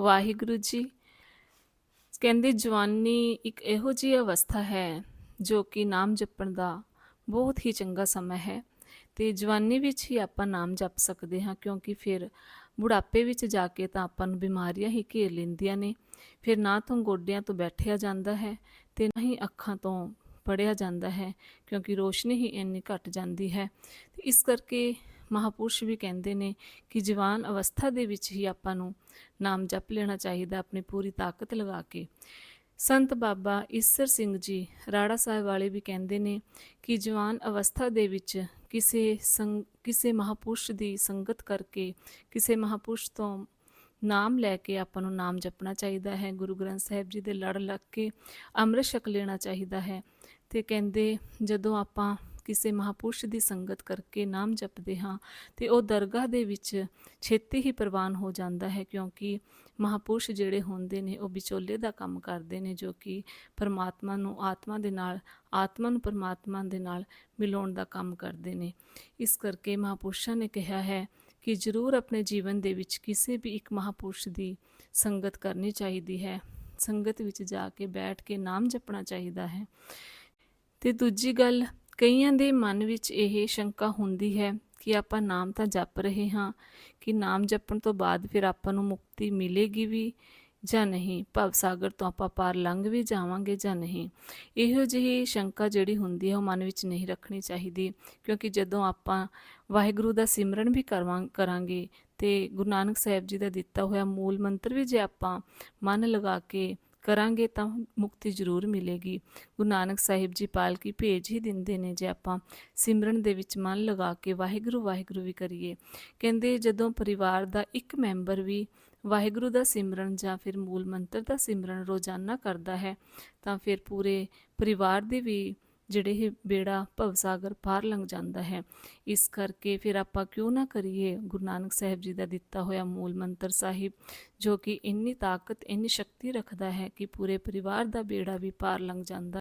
ਵਾਹਿਗੁਰੂ ਜੀ। ਕਹਿੰਦੇ ਜਵਾਨੀ ਇੱਕ ਇਹੋ ਜਿਹੀ ਅਵਸਥਾ ਹੈ ਜੋ ਕਿ ਨਾਮ ਜਪਣ ਦਾ ਬਹੁਤ ਹੀ ਚੰਗਾ ਸਮਾਂ ਹੈ। ਤੇ ਜਵਾਨੀ ਵਿੱਚ ਹੀ ਆਪਾਂ ਨਾਮ ਜਪ ਸਕਦੇ ਹਾਂ ਕਿਉਂਕਿ ਫਿਰ ਬੁਢਾਪੇ ਵਿੱਚ ਜਾ ਕੇ ਤਾਂ ਆਪਾਂ ਨੂੰ ਬਿਮਾਰੀਆਂ ਹੀ ਘੇਰ ਲੈਂਦੀਆਂ ਨੇ। ਫਿਰ ਨਾ ਤਾਂ ਗੋਡਿਆਂ ਤੋਂ ਬੈਠਿਆ ਜਾਂਦਾ ਹੈ ਤੇ ਨਾ ਹੀ ਅੱਖਾਂ ਤੋਂ ਪੜਿਆ ਜਾਂਦਾ ਹੈ ਕਿਉਂਕਿ ਰੋਸ਼ਨੀ ਹੀ ਇੰਨੀ ਘਟ ਜਾਂਦੀ ਹੈ। ਇਸ ਕਰਕੇ ਮਹਾਪੁਰਸ਼ ਵੀ ਕਹਿੰਦੇ ਨੇ ਕਿ ਜਵਾਨ ਅਵਸਥਾ ਦੇ ਵਿੱਚ ਹੀ ਆਪਾਂ ਨੂੰ ਨਾਮ ਜਪ ਲੈਣਾ ਚਾਹੀਦਾ, ਆਪਣੀ ਪੂਰੀ ਤਾਕਤ ਲਗਾ ਕੇ। ਸੰਤ ਬਾਬਾ ਈਸਰ ਸਿੰਘ ਜੀ ਰਾੜਾ ਸਾਹਿਬ ਵਾਲੇ ਵੀ ਕਹਿੰਦੇ ਨੇ ਕਿ ਜਵਾਨ ਅਵਸਥਾ ਦੇ ਵਿੱਚ ਕਿਸੇ ਸੰਗ, ਕਿਸੇ ਮਹਾਪੁਰਸ਼ ਦੀ ਸੰਗਤ ਕਰਕੇ, ਕਿਸੇ ਮਹਾਪੁਰਸ਼ ਤੋਂ ਨਾਮ ਲੈ ਕੇ ਆਪਾਂ ਨੂੰ ਨਾਮ ਜਪਣਾ ਚਾਹੀਦਾ ਹੈ। ਗੁਰੂ ਗ੍ਰੰਥ ਸਾਹਿਬ ਜੀ ਦੇ ਲੜ ਲੱਗ ਕੇ ਅੰਮ੍ਰਿਤ ਛਕ ਲੈਣਾ ਚਾਹੀਦਾ ਹੈ। ਤੇ ਕਹਿੰਦੇ ਜਦੋਂ ਆਪਾਂ ਕਿਸੇ ਮਹਾਪੁਰਸ਼ ਦੀ ਸੰਗਤ ਕਰਕੇ ਨਾਮ ਜਪਦੇ ਹਾਂ ਤੇ ਉਹ ਦਰਗਾਹ ਦੇ ਵਿੱਚ ਛੇਤੀ ਹੀ ਪ੍ਰਵਾਨ ਹੋ ਜਾਂਦਾ ਹੈ ਕਿਉਂਕਿ ਮਹਾਪੁਰਸ਼ ਜਿਹੜੇ ਹੁੰਦੇ ਨੇ ਉਹ ਵਿਚੋਲੇ ਦਾ ਕੰਮ ਕਰਦੇ ਨੇ ਜੋ ਕਿ ਪਰਮਾਤਮਾ ਨੂੰ ਆਤਮਾ ਦੇ ਨਾਲ, ਆਤਮਾ ਨੂੰ ਪਰਮਾਤਮਾ ਦੇ ਨਾਲ ਮਿਲਾਉਣ ਦਾ ਕੰਮ ਕਰਦੇ ਨੇ। ਇਸ ਕਰਕੇ ਮਹਾਪੁਰਸ਼ਾਂ ਨੇ ਕਿਹਾ ਹੈ ਕਿ ਜ਼ਰੂਰ ਆਪਣੇ ਜੀਵਨ ਦੇ ਵਿੱਚ ਕਿਸੇ ਵੀ ਇੱਕ ਮਹਾਪੁਰਸ਼ ਦੀ ਸੰਗਤ ਕਰਨੀ ਚਾਹੀਦੀ ਹੈ। ਸੰਗਤ ਵਿੱਚ ਜਾ ਕੇ ਬੈਠ ਕੇ ਨਾਮ ਜਪਣਾ ਚਾਹੀਦਾ ਹੈ। ਤੇ ਦੂਜੀ ਗੱਲ ਕਈਆਂ ਦੇ ਮਨ ਵਿੱਚ ਇਹ ਸ਼ੰਕਾ ਹੁੰਦੀ ਹੈ ਕਿ ਆਪਾਂ ਨਾਮ ਤਾਂ ਜਪ ਰਹੇ ਹਾਂ, ਕਿ ਨਾਮ ਜਪਣ ਤੋਂ ਬਾਅਦ ਫਿਰ ਆਪਾਂ ਨੂੰ ਮੁਕਤੀ ਮਿਲੇਗੀ ਵੀ ਜਾਂ ਨਹੀਂ? ਭਵ ਸਾਗਰ ਤੋਂ ਆਪਾਂ ਪਾਰ ਲੰਘ ਵੀ ਜਾਵਾਂਗੇ ਜਾਂ ਨਹੀਂ? ਇਹੋ ਜਿਹੀ ਸ਼ੰਕਾ ਜਿਹੜੀ ਹੁੰਦੀ ਹੈ ਉਹ ਮਨ ਵਿੱਚ ਨਹੀਂ ਰੱਖਣੀ ਚਾਹੀਦੀ, ਕਿਉਂਕਿ ਜਦੋਂ ਆਪਾਂ ਵਾਹਿਗੁਰੂ ਦਾ ਸਿਮਰਨ ਵੀ ਕਰਵਾਂ, ਕਰਾਂਗੇ ਤੇ ਗੁਰੂ ਨਾਨਕ ਸਾਹਿਬ ਜੀ ਦਾ ਦਿੱਤਾ ਹੋਇਆ ਮੂਲ ਮੰਤਰ ਵੀ ਜੇ ਆਪਾਂ ਮਨ ਲਗਾ ਕੇ ਕਰਾਂਗੇ ਤਾਂ ਮੁਕਤੀ ਜ਼ਰੂਰ ਮਿਲੇਗੀ। ਗੁਰੂ ਨਾਨਕ ਸਾਹਿਬ ਜੀ ਪਾਲਕੀ ਭੇਜ ਹੀ ਦਿੰਦੇ ਨੇ ਜੇ ਆਪਾਂ ਸਿਮਰਨ ਦੇ ਵਿੱਚ ਮਨ ਲਗਾ ਕੇ ਵਾਹਿਗੁਰੂ ਵਾਹਿਗੁਰੂ ਵੀ ਕਰੀਏ। ਕਹਿੰਦੇ ਜਦੋਂ ਪਰਿਵਾਰ ਦਾ ਇੱਕ ਮੈਂਬਰ ਵੀ ਵਾਹਿਗੁਰੂ ਦਾ ਸਿਮਰਨ ਜਾਂ ਫਿਰ ਮੂਲ ਮੰਤਰ ਦਾ ਸਿਮਰਨ ਰੋਜ਼ਾਨਾ ਕਰਦਾ ਹੈ, ਤਾਂ ਫਿਰ ਪੂਰੇ ਪਰਿਵਾਰ ਦੇ ਵੀ ਜਿਹੜੇ ਇਹ ਬੇੜਾ ਭਵਸਾਗਰ ਪਾਰ ਲੰਘ ਜਾਂਦਾ ਹੈ। ਇਸ ਕਰਕੇ ਫਿਰ ਆਪਾਂ ਕਿਉਂ ਨਾ ਕਰੀਏ? ਗੁਰੂ ਨਾਨਕ ਸਾਹਿਬ ਜੀ ਦਾ ਦਿੱਤਾ ਹੋਇਆ ਮੂਲ ਮੰਤਰ ਸਾਹਿਬ, ਜੋ ਕਿ ਇੰਨੀ ਤਾਕਤ, ਇੰਨੀ ਸ਼ਕਤੀ ਰੱਖਦਾ ਹੈ ਕਿ ਪੂਰੇ ਪਰਿਵਾਰ ਦਾ ਬੇੜਾ ਵੀ ਪਾਰ ਲੰਘ ਜਾਂਦਾ